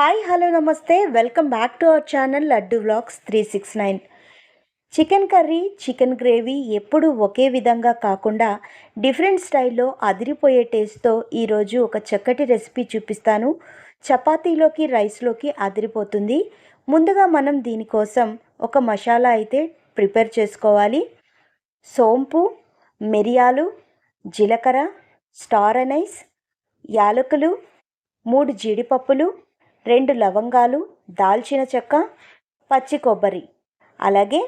Hi hello నమస్తే. Welcome back to our channel Laddu vlogs three six nine. Chicken curry chicken gravy ఎప్పుడు ఒకే విధంగా కాకుండా different స్టైల్లో అదిరిపోయే టేస్ట్తో ఈరోజు ఒక చక్కటి రెసిపీ చూపిస్తాను. చపాతీలోకి రైస్లోకి అదిరిపోతుంది. ముందుగా మనం దీనికోసం ఒక మసాలా అయితే ప్రిపేర్ చేసుకోవాలి. సోంపు మిరియాలు జీలకర్ర స్టార్ అనైస్ యాలకులు మూడు జీడిపప్పులు రెండు లవంగాలు దాల్చిన చెక్క పచ్చి కొబ్బరి. అలాగే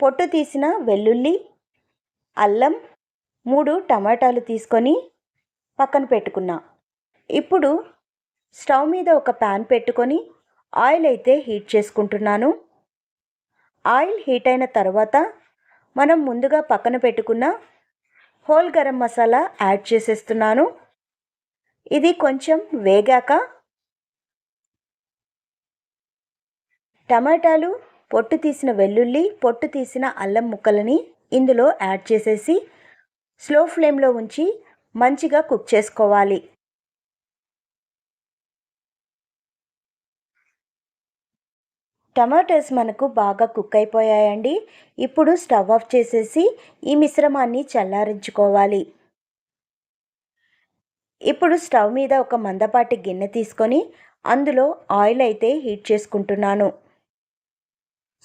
పొట్టు తీసిన వెల్లుల్లి అల్లం మూడు టమాటాలు తీసుకొని పక్కన పెట్టుకున్నా. ఇప్పుడు స్టవ్ మీద ఒక ప్యాన్ పెట్టుకొని ఆయిల్ అయితే హీట్ చేసుకుంటున్నాను. ఆయిల్ హీట్ అయిన తర్వాత మనం ముందుగా పక్కన పెట్టుకున్న హోల్ గరం మసాలా యాడ్ చేసేస్తున్నాను. ఇది కొంచెం వేగాక టమాటాలు పొట్టు తీసిన వెల్లుల్లి పొట్టు తీసిన అల్లం ముక్కలని ఇందులో యాడ్ చేసేసి స్లో ఫ్లేమ్లో ఉంచి మంచిగా కుక్ చేసుకోవాలి. టమాటోస్ మనకు బాగా కుక్ అయిపోయాయండి. ఇప్పుడు స్టవ్ ఆఫ్ చేసేసి ఈ మిశ్రమాన్ని చల్లారించుకోవాలి. ఇప్పుడు స్టవ్ మీద ఒక మందపాటి గిన్నె తీసుకొని అందులో ఆయిల్ అయితే హీట్ చేసుకుంటున్నాను.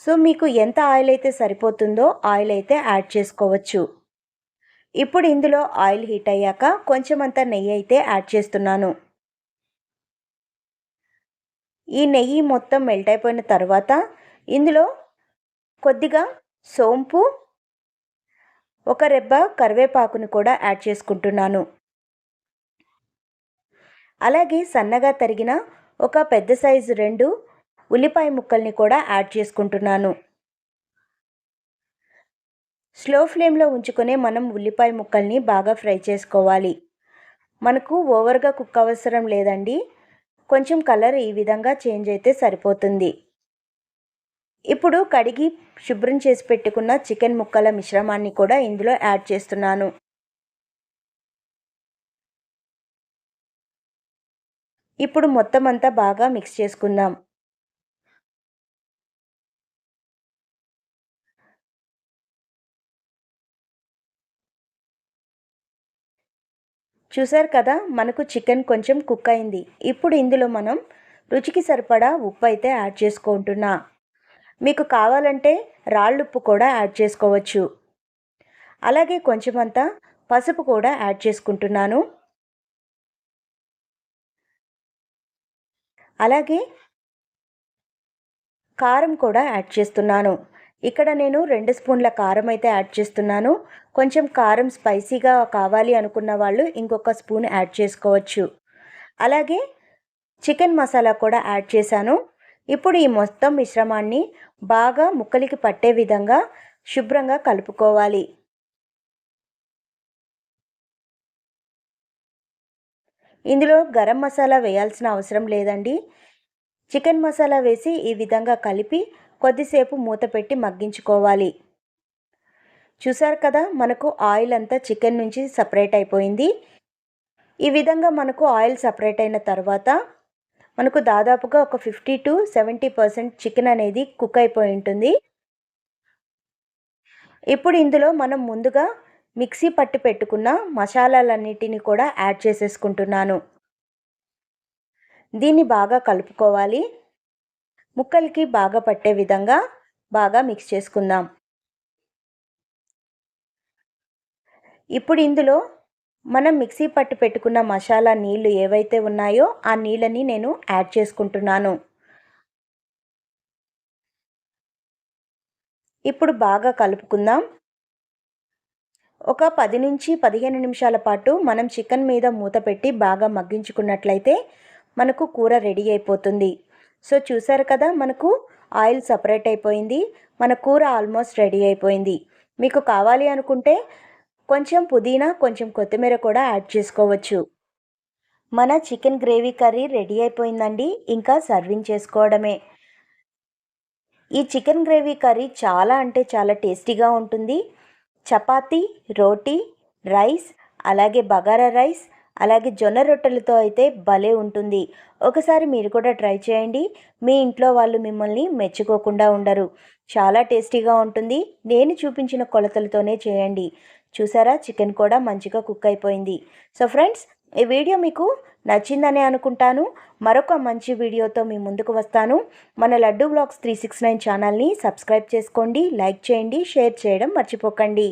సో మీకు ఎంత ఆయిల్ అయితే సరిపోతుందో ఆయిల్ అయితే యాడ్ చేసుకోవచ్చు. ఇప్పుడు ఇందులో ఆయిల్ హీట్ అయ్యాక కొంచెం అంత నెయ్యి అయితే యాడ్ చేస్తున్నాను. ఈ నెయ్యి మొత్తం మెల్ట్ అయిపోయిన తర్వాత ఇందులో కొద్దిగా సోంపు ఒక రెబ్బ కరివేపాకుని కూడా యాడ్ చేసుకుంటున్నాను. అలాగే సన్నగా తరిగిన ఒక పెద్ద సైజు రెండు ఉల్లిపాయ ముక్కల్ని కూడా యాడ్ చేసుకుంటున్నాను. స్లో ఫ్లేమ్లో ఉంచుకునే మనం ఉల్లిపాయ ముక్కల్ని బాగా ఫ్రై చేసుకోవాలి. మనకు ఓవర్గా కుక్ అవసరం లేదండి. కొంచెం కలర్ ఈ విధంగా చేంజ్ అయితే సరిపోతుంది. ఇప్పుడు కడిగి శుభ్రం చేసి పెట్టుకున్న చికెన్ ముక్కల మిశ్రమాన్ని కూడా ఇందులో యాడ్ చేస్తున్నాను. ఇప్పుడు మొత్తం అంతా బాగా మిక్స్ చేసుకుందాం. చూసారు కదా మనకు చికెన్ కొంచెం కుక్ అయింది. ఇప్పుడు ఇందులో మనం రుచికి సరిపడా ఉప్పు అయితే యాడ్ చేసుకుంటున్నా. మీకు కావాలంటే రాళ్ళుప్పు కూడా యాడ్ చేసుకోవచ్చు. అలాగే కొంచెం అంతా పసుపు కూడా యాడ్ చేసుకుంటున్నాను. అలాగే కారం కూడా యాడ్ చేస్తున్నాను. ఇక్కడ నేను రెండు స్పూన్ల కారం అయితే యాడ్ చేస్తున్నాను. కొంచెం కారం స్పైసీగా కావాలి అనుకున్న వాళ్ళు ఇంకొక స్పూన్ యాడ్ చేసుకోవచ్చు. అలాగే చికెన్ మసాలా కూడా యాడ్ చేశాను. ఇప్పుడు ఈ మొత్తం మిశ్రమాన్ని బాగా ముక్కలికి పట్టే విధంగా శుభ్రంగా కలుపుకోవాలి. ఇందులో గరం మసాలా వేయాల్సిన అవసరం లేదండి. చికెన్ మసాలా వేసి ఈ విధంగా కలిపి కొద్దిసేపు మూత పెట్టి మగ్గించుకోవాలి. చూసారు కదా మనకు ఆయిల్ అంతా చికెన్ నుంచి సపరేట్ అయిపోయింది. ఈ విధంగా మనకు ఆయిల్ సపరేట్ అయిన తర్వాత మనకు దాదాపుగా ఒక fifty to seventy percent chicken అనేది కుక్ అయిపోయి ఉంటుంది. ఇప్పుడు ఇందులో మనం ముందుగా మిక్సీ పట్టి పెట్టుకున్న మసాలాలన్నిటిని కూడా యాడ్ చేసేసుకుంటున్నాను. దీన్ని బాగా కలుపుకోవాలి. ముక్కలకి బాగా పట్టే విధంగా బాగా మిక్స్ చేసుకుందాం. ఇప్పుడు ఇందులో మనం మిక్సీ పట్టు పెట్టుకున్న మసాలా నీళ్ళు ఏవైతే ఉన్నాయో ఆ నీళ్ళని నేను యాడ్ చేసుకుంటున్నాను. ఇప్పుడు బాగా కలుపుకుందాం. ఒక పది నుంచి పదిహేను నిమిషాల పాటు మనం చికెన్ మీద మూత పెట్టి బాగా మగ్గించుకున్నట్లయితే మనకు కూర రెడీ అయిపోతుంది. సో చూసారు కదా మనకు ఆయిల్ సపరేట్ అయిపోయింది. మన కూర ఆల్మోస్ట్ రెడీ అయిపోయింది. మీకు కావాలి అనుకుంటే కొంచెం పుదీనా కొంచెం కొత్తిమీర కూడా యాడ్ చేసుకోవచ్చు. మన చికెన్ గ్రేవీ కర్రీ రెడీ అయిపోయిందండి. ఇంకా సర్వింగ్ చేసుకోవడమే. ఈ చికెన్ గ్రేవీ కర్రీ చాలా అంటే చాలా టేస్టీగా ఉంటుంది. చపాతీ రోటీ రైస్ అలాగే బగారా రైస్ అలాగే జొన్న రొట్టెలతో అయితే భలే ఉంటుంది. ఒకసారి మీరు కూడా ట్రై చేయండి. మీ ఇంట్లో వాళ్ళు మిమ్మల్ని మెచ్చుకోకుండా ఉండరు. చాలా టేస్టీగా ఉంటుంది. నేను చూపించిన కొలతలతోనే చేయండి. చూసారా? చికెన్ కూడా మంచిగా కుక్ అయిపోయింది. సో ఫ్రెండ్స్ ఈ వీడియో మీకు నచ్చిందనే అనుకుంటాను. మరొక మంచి వీడియోతో మీ ముందుకు వస్తాను. మన Laddu blogs three six nine ఛానల్ని సబ్స్క్రైబ్ చేసుకోండి లైక్ చేయండి షేర్ చేయడం మర్చిపోకండి.